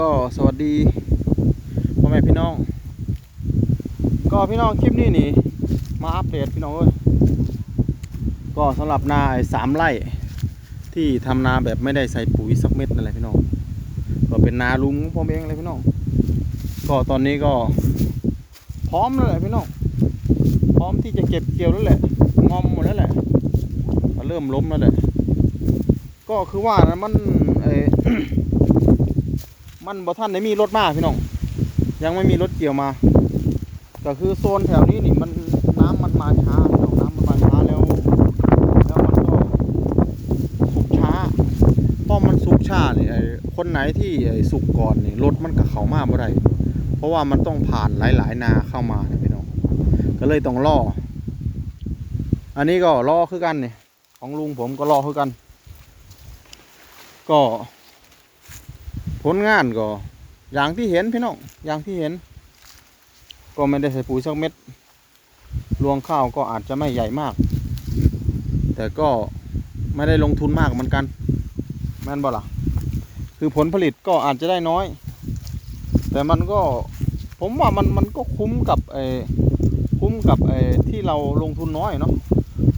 ก็สวัสดีพ่อแม่พี่น้อง ก็พี่น้องคลิปนี้นี่มาอัปเดตพี่น้องเอ้ยก็สำหรับนาสามไร่ที่ทำนาแบบไม่ได้ใส่ปุ๋ยสักเม็ดนั่นแหละพี่น้องก็เป็นนาลุงผมเองเลยพี่น้องก็ตอนนี้ก็พร้อมแล้วแหละพี่น้องพร้อมที่จะเก็บเกี่ยวแล้วแหละงอมหมดแล้วแหละเริ่มล้มแล้วแหละก็คือว่านะมันเอ มันบ่ท่านได้มีรถมาพี่น้อง ยังไม่มีรถเกี่ยวมา ก็คือโซนแถวนี้นี่มันน้ำมันมาช้าพี่น้องน้ำมันมาช้าแล้ว แล้วมันก็สุกช้าเพราะมันสุกช้าเนี่ยไอ้คนไหนที่ไอ้สุกก่อนนี่รถมันกับเขามาบ่ได้เพราะว่ามันต้องผ่านหลาย ๆ นาเข้ามานะพี่น้อง ก็เลยต้องล่อ อันนี้ก็ล่อคือกันนี่ของลุงผมก็ล่อคือกัน ก็ ผลงานก็ อย่างที่เห็นพี่น้องอย่างที่เห็น ก็ไม่ได้ใส่ปุ๋ยสักเม็ดรวงข้าวก็อาจจะไม่ใหญ่มาก แต่ก็ไม่ได้ลงทุนมากเหมือนกัน แม่นบ่ล่ะคือผลผลิตก็อาจจะได้น้อย แต่มันก็ผมว่ามันมันก็คุ้มกับไอ้คุ้มกับไอ้ที่เราลงทุนน้อยเนาะ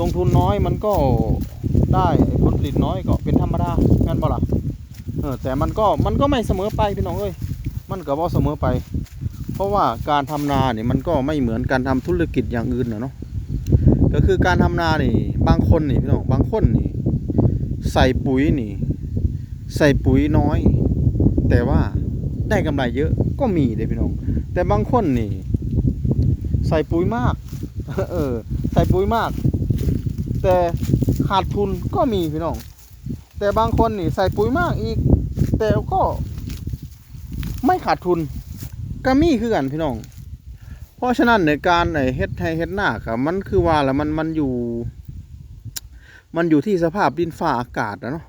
ลงทุนน้อยมันก็ได้ผลผลิตน้อยก็เป็นธรรมดาแม่นบ่ล่ะ เออแต่มันก็มันก็ไม่เสมอไปพี่น้องเอ้ยมันก็บ่เสมอไป เพราะว่าการทำนาเนี่ยมันก็ไม่เหมือนการทำธุรกิจอย่างอื่นนะเนาะก็คือการทำนานี่ บางคนนี่พี่น้องบางคนนี่ ใส่ปุ๋ยนี่ ใส่ปุ๋ยน้อย แต่ว่าได้กำไรเยอะก็มีเลยพี่น้อง แต่บางคนนี่ ใส่ปุ๋ยมาก เออ ใส่ปุ๋ยมาก แต่ขาดทุนก็มีพี่น้อง แต่บางคนนี่ใส่ปุ๋ยมากอีก แต่ก็ไม่ขาดทุนก็มีคือกันพี่น้อง เพราะฉะนั้นในการไอเฮ็ดไทเฮ็ดหน้าครับมันคือว่าล้วมันมันอยู่ มันอยู่ที่สภาพดินฟ้าอากาศนะเนาะ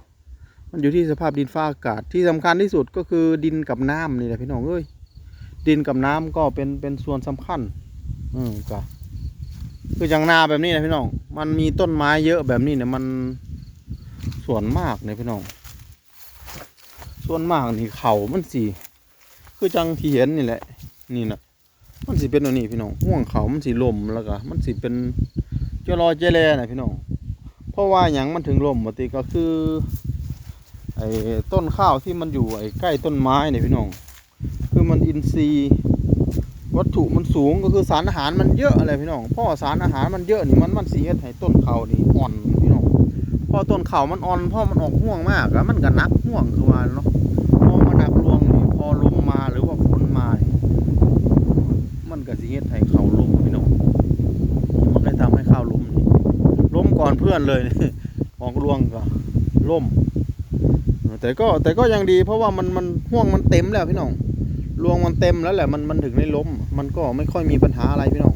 มันอยู่ที่สภาพดินฟ้าอากาศที่สำคัญที่สุดก็คือดินกับน้ำนี่แหละพี่น้องเอ้ยดินกับน้ำก็เป็นเป็นส่วนสำคัญ อืมก็คืออย่างนาแบบนี้นะพี่น้อง มันมีต้นไม้เยอะแบบนี้เนี่ยมัน ส่วนมากเนี่ยพี่น้อง ส่วนมากนี่เขามันสีคือจังที่เห็นนี่แหละ นี่นะมันสิเป็นอันนี้พี่น้องห่วงเขามันสีลมแล้วก็มันสิเป็นเจรอยเจแลนะพี่น้อง เพราะว่าอย่างมันถึงลมปกติก็คือไอ้ต้นข้าวที่มันอยู่ไอ้ใกล้ต้นไม้เนี่ยพี่น้อง คือมันอินทรีย์วัตถุมันสูงก็คือสารอาหารมันเยอะอะไรพี่น้องเพราะว่าสารอาหารมันเยอะนี่มันมันสีเฮ็ดให้ต้นเขานี่อ่อน องพอต้นเขามันอ่อนพอมันออกห่วงมากแล้วมันก็นักห่วงคือว่าเนาะพอมันนักรวงนี่พอลมมาหรือว่าฝนมานี่มันก็สิเฮ็ดให้เขาล้มพี่น้องมันก็ทำให้ข้าวล้มนี่ล้มก่อนเพื่อนเลยออกรวงก็ล้มแต่ก็แต่ก็ยังดีเพราะว่ามันมันห่วงมันเต็มแล้วพี่น้องรวงมันเต็มแล้วแหละมันมันถึงได้ล้ม มันก็ไม่ค่อยมีปัญหาอะไรพี่น้อง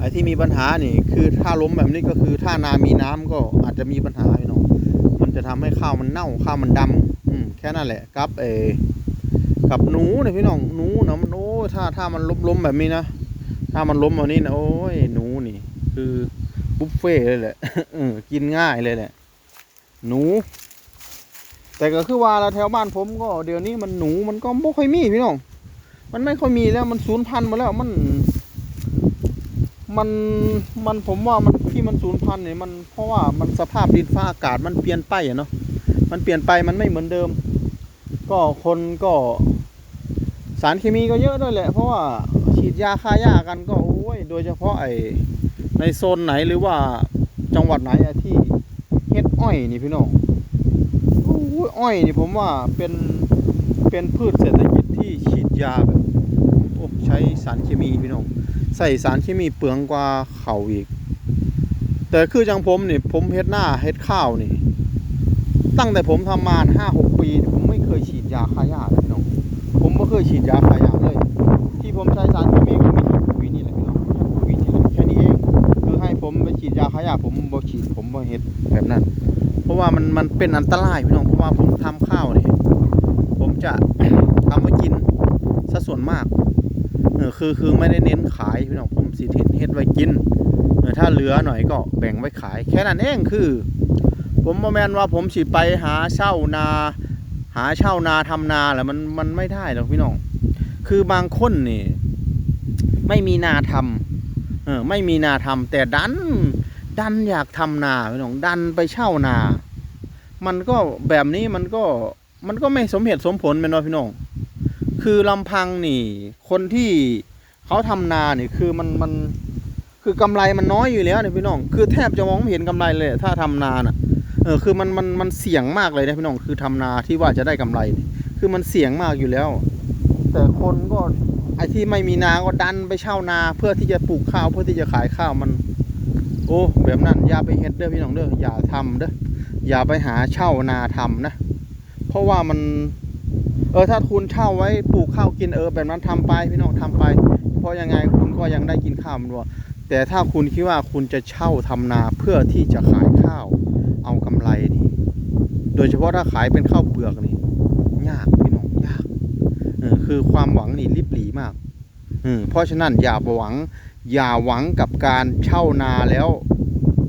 ไอ้ที่มีปัญหานี่คือถ้าล้มแบบนี้ก็คือถ้านามีน้ำก็อาจจะมีปัญหาพี่น้องมันจะทำให้ข้าวมันเน่าข้าวมันดำอืมแค่นั้นแหละกับเอกับหนูเนี่ยพี่น้องหนูนะมันโอ้ถ้าถ้ามันล้มล้มแบบนี้นะถ้ามันล้มแบบนี้นะโอ้ยหนูนี่ คือบุฟเฟ่เลยแหละเออกินง่ายเลยแหละ หนู แต่ก็คือว่าแล้วแถวบ้านผมก็เดี๋ยวนี้มันหนูมันก็ไม่ค่อยมีพี่น้องมันไม่ค่อยมีแล้วมันสูญพันธุ์มาแล้วมัน มันมันผมว่ามันที่มันสูญพันธุ์เนี่ยมันเพราะว่ามันสภาพดินฟ้าอากาศมันเปลี่ยนไปอะเนาะมันเปลี่ยนไปมันไม่เหมือนเดิม ก็คนก็สารเคมีก็เยอะด้วยแหละ เพราะว่าฉีดยาฆ่าหญ้ากันก็โอ้ยโดยเฉพาะไอในโซนไหนหรือว่าจังหวัดไหนอะที่เฮ็ดอ้อยนี่พี่น้องโอ้ยอ้อยนี่ผมว่าเป็นเป็นพืชเศรษฐกิจที่ฉีดยาแบบโอ้ใช้สารเคมีพี่น้อง ใส่สารเคมีเปลืองกว่าเขาอีก แต่คือจังผมนี่ผมเฮ็ดหน้าเฮ็ดข้าวนี่ ตั้งแต่ผมทำมาห้าหกปี ผมไม่เคยฉีดยาฆ่าหญ้าเลยน้องผมไม่เคยฉีดยาฆ่าหญ้าเลย ที่ผมใช้สารเคมีก็มีแค่ปุ๋ยนี่แหละพี่น้องแค่ปุ๋ยนี่แหละแค่นี้เองคือให้ผมไปฉีดยาฆ่าหญ้าผมบ่ฉีดผมบ่เฮ็ดแบบนั้น เพราะว่ามันมันเป็นอันตรายพี่น้องเพราะว่าผมทำข้าวนี่ผมจะทำไว้กินซะส่วนมาก ออคือคือไม่ได้เน้นขายพี่น้องผมสิเฮ็ดเฮ็ดไว้กินเออถ้าเหลือหน่อยก็แบ่งไว้ขาย แค่นั้นเองคือ ผมบ่แมนว่าผมสิไปหาเช่านา หาเช่านาทำนาแหละมันมันไม่ได้หรอกพี่น้อง คือบางคนนี่ ไม่มีนาทำเออไม่มีนาทำแต่ดัน ดันอยากทำนาพี่น้องดันไปเช่านา มันก็แบบนี้มันก็มันก็ไม่สมเหตุสมผลเป็นว่าพี่น้อง คือลำพังนี่ คนที่เขาทำนาเนี่ยคือมันมันคือกำไรมันน้อยอยู่แล้วเนี่ยพี่น้อง คือแทบจะมองไม่เห็นกำไรเลยถ้าทำนาน่ะเออคือมันมันมันเสี่ยงมากเลยนะพี่น้องคือทำนาที่ว่าจะได้กำไร คือมันเสี่ยงมากอยู่แล้ว แต่คนก็ไอที่ไม่มีนาก็ดันไปเช่านา เพื่อที่จะปลูกข้าวเพื่อที่จะขายข้าวมัน โอ้แบบนั้นอย่าไปเฮ็ดเด้อพี่น้องเด้ออย่าทำเด้ออย่าไปหาเช่านาทำนะ เพราะว่ามัน เออถ้าคุณเช่าไว้ปลูกข้าวกินเออแบบนั้นทำไปพี่น้องทำไป เพราะยังไงคุณก็ยังได้กินข้าวมันว่าแต่ถ้าคุณคิดว่าคุณจะเช่าทำนาเพื่อที่จะขายข้าวเอากำไรนี่ โดยเฉพาะถ้าขายเป็นข้าวเปลือกนี่ยากพี่น้องยากเออคือความหวังนี่ริบหรี่มากเออเพราะฉะนั้นอย่าหวัง อย่าหวังกับการเช่านาแล้ว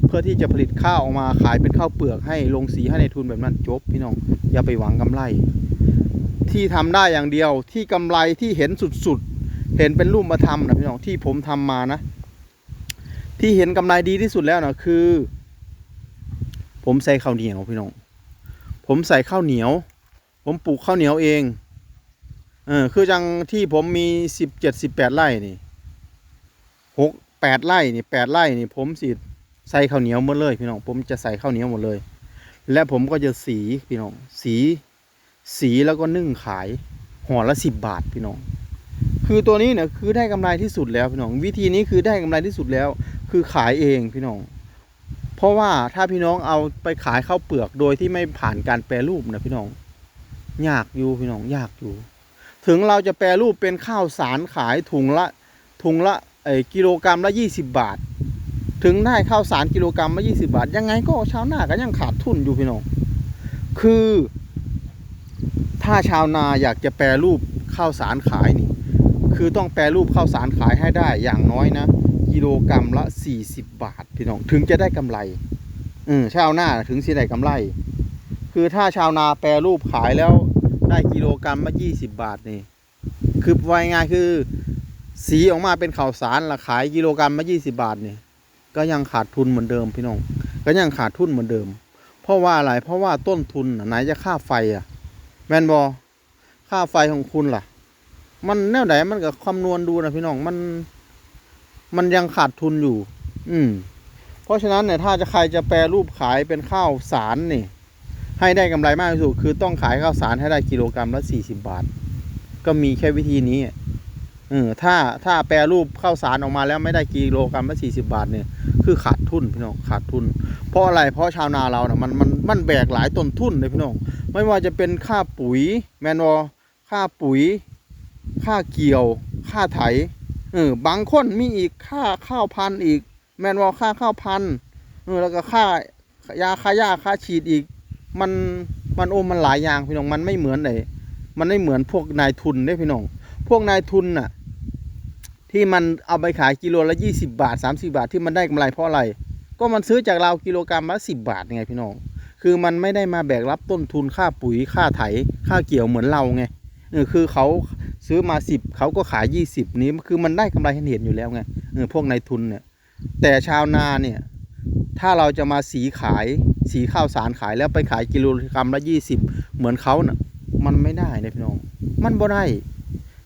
เพื่อที่จะผลิตข้าวออกมาขายเป็นข้าวเปลือกให้ลงสีให้ในทุนแบบนั้นจบพี่น้องอย่าไปหวังกำไร ที่ทำได้อย่างเดียวที่กำไรที่เห็นสุดๆ เห็นเป็นรูปมาทำนะพี่น้องที่ผมทำมานะ ที่เห็นกำไรดีที่สุดแล้วนะคือ ผมใส่ข้าวเหนียวพี่น้องผมใส่ข้าวเหนียว ผมปลูกข้าวเหนียวเองเออคือจังที่ผมมีสิบเจ็ดสิบแปดไร่นี่หกแปดไร่นี่แปดไร่นี่ผมสิใส่ข้าวเหนียวหมดเลยพี่น้องผมจะใส่ข้าวเหนียวหมดเลย และผมก็จะสีพี่น้องสี สีแล้วก็นึ่งขายห่อละสิบบาทพี่น้อง คือตัวนี้เนี่ยคือได้กำไรที่สุดแล้วพี่น้อง วิธีนี้คือได้กำไรที่สุดแล้ว คือขายเองพี่น้อง เพราะว่าถ้าพี่น้องเอาไปขายข้าวเปลือกโดยที่ไม่ผ่านการแปรรูปนะพี่น้องยากอยู่พี่น้องยากอยู่ ถึงเราจะแปรรูปเป็นข้าวสารขายถุงละถุงละไอ้กิโลกรรัมละยี่สิบบาท ถึงได้ข้าวสารกิโลกรรัมละยี่สิบาท ยังไงก็ชาวนาก็ยังขาดทุนอยู่พี่น้อง คือ ถ้าชาวนาอยากจะแปรรูปข้าวสารขายนี่ คือต้องแปรรูปข้าวสารขายให้ได้อย่างน้อยนะ กิโลกรรัมละ 40 บาทพี่น้องถึงจะได้กำไรอืมชาวนาถึงสิได้กำไร คือถ้าชาวนาแปรรูปขายแล้วได้กิโลกรรัมละ20 บาทนี่คือว่าง่ายคือ สีออกมาเป็นข้าวสารละขายกิโลกรรัมละ20 บาทนี่ก็ยังขาดทุนเหมือนเดิมพี่น้องก็ยังขาดทุนเหมือนเดิม เพราะว่าอะไรเพราะว่าต้นทุนไหนจะค่าไฟอะ แมนบอค่าไฟของคุณล่ะ มันแนวไหนมันก็คำนวณดูนะพี่น้องมัน มันยังขาดทุนอยู่ อืม เพราะฉะนั้นเนี่ยถ้าจะใครจะแปรรูปขายเป็นข้าวสารนี่ ให้ได้กำไรมากที่สุดคือต้องขายข้าวสารให้ได้กิโลกรรัมละสี่สิบาท ก็มีแค่วิธีนี้เออถ้าถ้าแปรรูปข้าวสารออกมาแล้วไม่ได้กิโลกรรัมละสี่สิบาทเนี่ย คือขาดทุนพี่น้องขาดทุน เพราะอะไรเพราะชาวนาเราเนะ่ะมันมันมันแบกหลายต้นทุนเลยพี่น้อง ไม่ว่าจะเป็นค่าปุ๋ยแมนวอค่าปุ๋ย ค่าเกี่ยว ค่าไถเออบางคนมีอีกค่าข้าวพันธุ์อีก แมนวอค่าข้าวพันธุ์เออแล้วก็ค่ายาค่ายาค่าฉีดอีก มันมันโอ้มันหลายอย่างพี่น้องมันไม่เหมือนไหนมันไม่เหมือนพวกนายทุนได้พี่น้อง พวกนายทุนน่ะ ที่มันเอาไปขายกิโลละยี่สิบาทสามสิบาทที่มันได้กำไรเพราะอะไร ก็มันซื้อจากเรากิโลกรรัมละสิบาทไงพี่น้อง คือมันไม่ได้มาแบกรับต้นทุนค่าปุ๋ยค่าไถค่าเกี่ยวเหมือนเราไงเออคือเขาซื้อมาสิบเขาก็ขายยี่สิบนี้คือมันได้กำไรเห็นอยู่แล้วไงเออพวกนายทุนเนี่ยแต่ชาวนาเนี่ยถ้าเราจะมาสีขายสีข้าวสารขายแล้วไปขายกิโลกรรัมละยี่สิบเหมือนเขาเน่ะมันไม่ได้นะพี่น้อง มันบ่ได้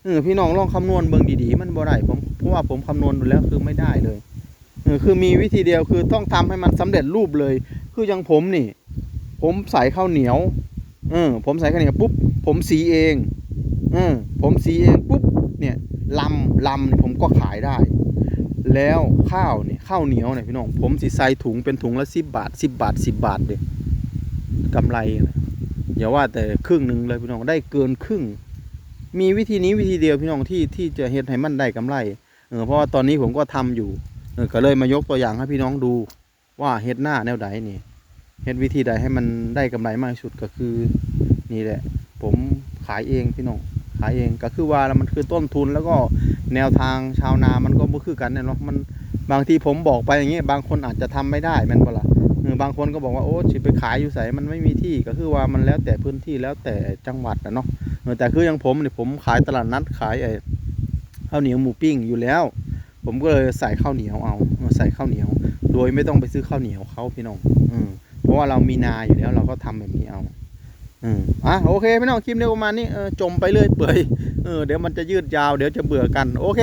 เออพี่น้องลองคำนวณเบิ่งดีๆ มันบ่ได้ผมเพราะว่าผมคำนวณดูแล้วคือไม่ได้เลยเออคือมีวิธีเดียวคือต้องทำให้มันสำเร็จรูปเลย คืออย่างผมนี่ ผมใส่ข้าวเหนียวเออผมใส่ข้าวเหนียวปุ๊บผมสีเองเออผมสีเองปุ๊บเนี่ยลำลำเนี่ยผมก็ขายได้ แล้วข้าวเนี่ยข้าวเหนียวเนี่ยพี่น้องผมสิใส่ถุงเป็นถุงละสิบบาทสิบบาทสิบบาทเด็กำไรนะอย่าว่าแต่ครึ่งหนึ่งเลยพี่น้องได้เกินครึ่ง มีวิธีนี้วิธีเดียวพี่น้องที่ที่จะเฮ็ดให้มันได้กำไรเออเพราะว่าตอนนี้ผมก็ทำอยู่เออก็เลยมายกตัวอย่างให้พี่น้องดูว่าเฮ็ดหน้าแนวใดนี่ เฮ็ดวิธีใดให้มันได้กำไรมากที่สุดก็คือนี่แหละ ผมขายเองพี่น้องขายเองก็คือว่าแล้วมันคือต้นทุนแล้วก็แนวทางชาวนามันก็บ่คือกันเนาะมันบางทีผมบอกไปอย่างเงี้ยบางคนอาจจะทำไม่ได้แม่นบ่ล่ะเอออบางคนก็บอกว่าโอ้สิไปขายอยู่ไสมันไม่มีที่ก็คือว่ามันแล้วแต่พื้นที่แล้วแต่จังหวัดนะเนาะแต่คืออย่างผมเนี่ยผมขายตลาดนัดขายไอ้ข้าวเหนียวหมูปิ้งอยู่แล้ว ผมก็เลยใส่ข้าวเหนียวเอาใส่ข้าวเหนียว โดยไม่ต้องไปซื้อข้าวเหนียวเขาพี่น้องอืม ราะว่าเรามีนาอยู่แล้ว เราก็ทำแบบนี้เอาอืมอะโอเคพี่น้องคลิปนี้ประมาณนี้เออจมไปเรื่อยเปื่อยเออเดี๋ยวมันจะยืดยาวเดี๋ยวจะเบื่อกัน โอเค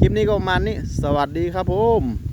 คลิปนี้ก็ประมาณนี้ สวัสดีครับผม